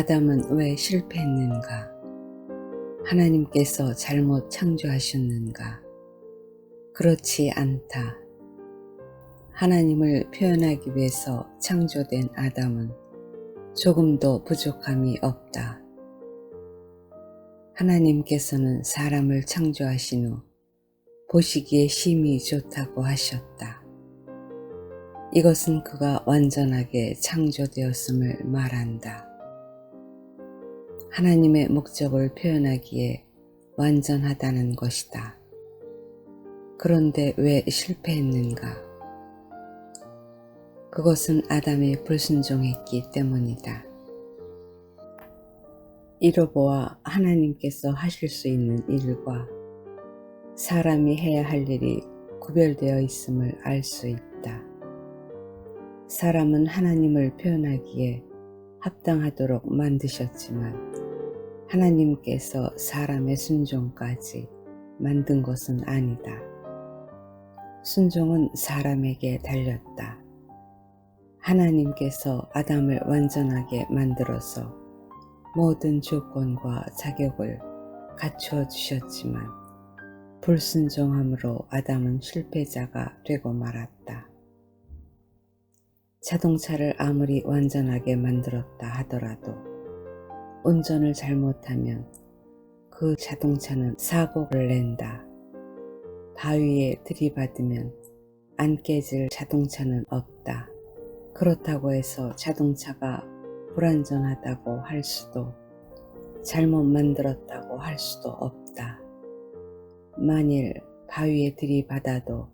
아담은 왜 실패했는가? 하나님께서 잘못 창조하셨는가? 그렇지 않다. 하나님을 표현하기 위해서 창조된 아담은 조금도 부족함이 없다. 하나님께서는 사람을 창조하신 후 보시기에 심히 좋다고 하셨다. 이것은 그가 완전하게 창조되었음을 말한다. 하나님의 목적을 표현하기에 완전하다는 것이다. 그런데 왜 실패했는가? 그것은 아담이 불순종했기 때문이다. 이로 보아 하나님께서 하실 수 있는 일과 사람이 해야 할 일이 구별되어 있음을 알 수 있다. 사람은 하나님을 표현하기에 합당하도록 만드셨지만 하나님께서 사람의 순종까지 만든 것은 아니다. 순종은 사람에게 달렸다. 하나님께서 아담을 완전하게 만들어서 모든 조건과 자격을 갖추어 주셨지만 불순종함으로 아담은 실패자가 되고 말았다. 자동차를 아무리 완전하게 만들었다 하더라도 운전을 잘못하면 그 자동차는 사고를 낸다. 바위에 들이받으면 안 깨질 자동차는 없다. 그렇다고 해서 자동차가 불안전하다고 할 수도 잘못 만들었다고 할 수도 없다. 만일 바위에 들이받아도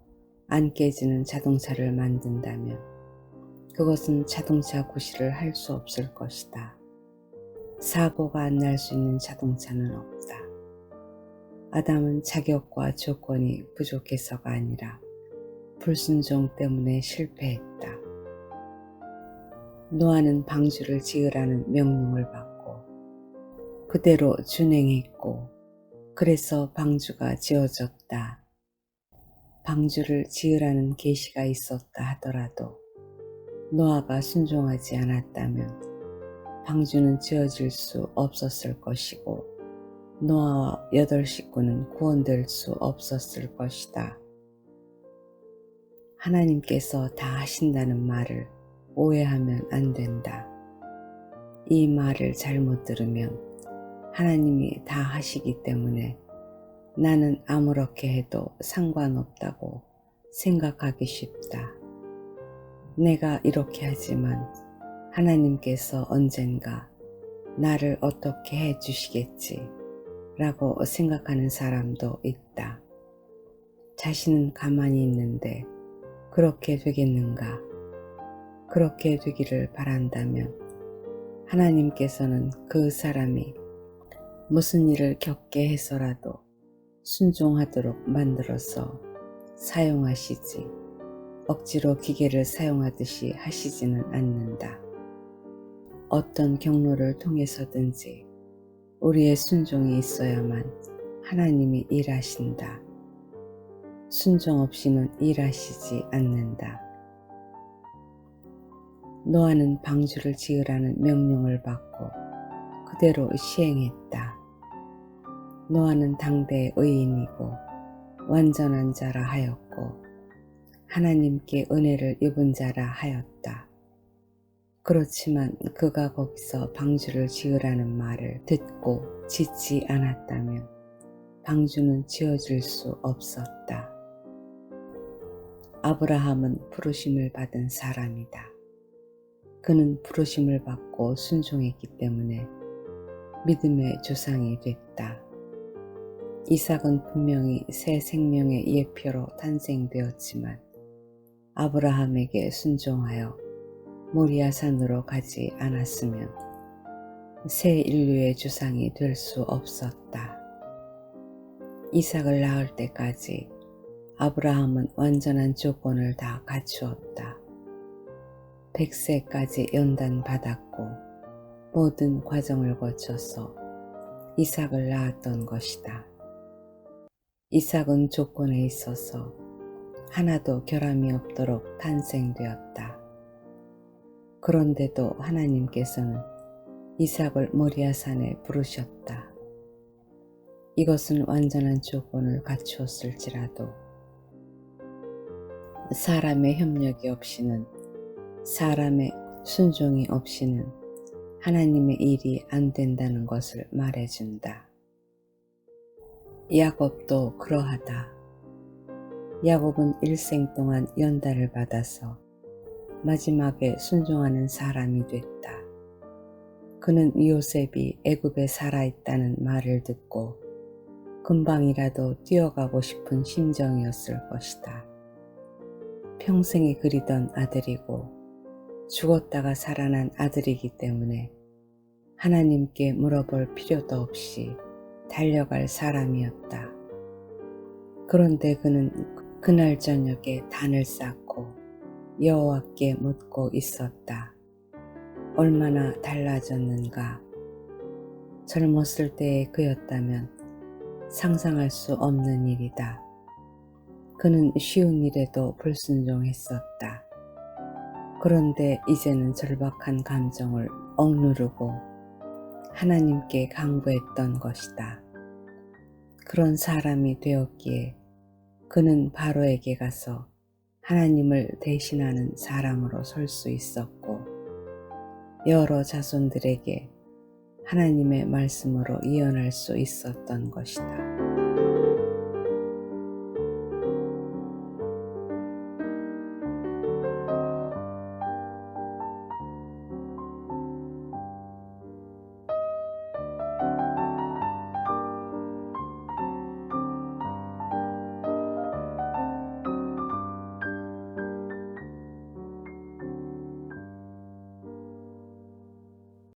안 깨지는 자동차를 만든다면 그것은 자동차 구실을 할 수 없을 것이다. 사고가 안 날 수 있는 자동차는 없다. 아담은 자격과 조건이 부족해서가 아니라 불순종 때문에 실패했다. 노아는 방주를 지으라는 명령을 받고 그대로 준행했고 그래서 방주가 지어졌다. 방주를 지으라는 계시가 있었다 하더라도 노아가 순종하지 않았다면 방주는 지어질 수 없었을 것이고 노아와 여덟 식구는 구원될 수 없었을 것이다. 하나님께서 다 하신다는 말을 오해하면 안 된다. 이 말을 잘못 들으면 하나님이 다 하시기 때문에 나는 아무렇게 해도 상관없다고 생각하기 쉽다. 내가 이렇게 하지만 하나님께서 언젠가 나를 어떻게 해 주시겠지 라고 생각하는 사람도 있다. 자신은 가만히 있는데 그렇게 되겠는가? 그렇게 되기를 바란다면 하나님께서는 그 사람이 무슨 일을 겪게 해서라도 순종하도록 만들어서 사용하시지 억지로 기계를 사용하듯이 하시지는 않는다. 어떤 경로를 통해서든지 우리의 순종이 있어야만 하나님이 일하신다. 순종 없이는 일하시지 않는다. 노아는 방주를 지으라는 명령을 받고 그대로 시행했다. 노아는 당대의 의인이고 완전한 자라 하였고 하나님께 은혜를 입은 자라 하였다. 그렇지만 그가 거기서 방주를 지으라는 말을 듣고 짓지 않았다면 방주는 지어질 수 없었다. 아브라함은 부르심을 받은 사람이다. 그는 부르심을 받고 순종했기 때문에 믿음의 조상이 됐다. 이삭은 분명히 새 생명의 예표로 탄생되었지만 아브라함에게 순종하여 모리아산으로 가지 않았으면 새 인류의 주상이 될 수 없었다. 이삭을 낳을 때까지 아브라함은 완전한 조건을 다 갖추었다. 100세까지 연단받았고 모든 과정을 거쳐서 이삭을 낳았던 것이다. 이삭은 조건에 있어서 하나도 결함이 없도록 탄생되었다. 그런데도 하나님께서는 이삭을 모리아산에 부르셨다. 이것은 완전한 조건을 갖추었을지라도 사람의 협력이 없이는 사람의 순종이 없이는 하나님의 일이 안 된다는 것을 말해준다. 야곱도 그러하다. 야곱은 일생 동안 연단을 받아서 마지막에 순종하는 사람이 됐다. 그는 요셉이 애굽에 살아있다는 말을 듣고 금방이라도 뛰어가고 싶은 심정이었을 것이다. 평생이 그리던 아들이고 죽었다가 살아난 아들이기 때문에 하나님께 물어볼 필요도 없이 달려갈 사람이었다. 그런데 그는 그날 저녁에 단을 쌓고 여호와께 묻고 있었다. 얼마나 달라졌는가. 젊었을 때의 그였다면 상상할 수 없는 일이다. 그는 쉬운 일에도 불순종했었다. 그런데 이제는 절박한 감정을 억누르고 하나님께 강구했던 것이다. 그런 사람이 되었기에 그는 바로에게 가서 하나님을 대신하는 사람으로 설 수 있었고 여러 자손들에게 하나님의 말씀으로 이어날 수 있었던 것이다.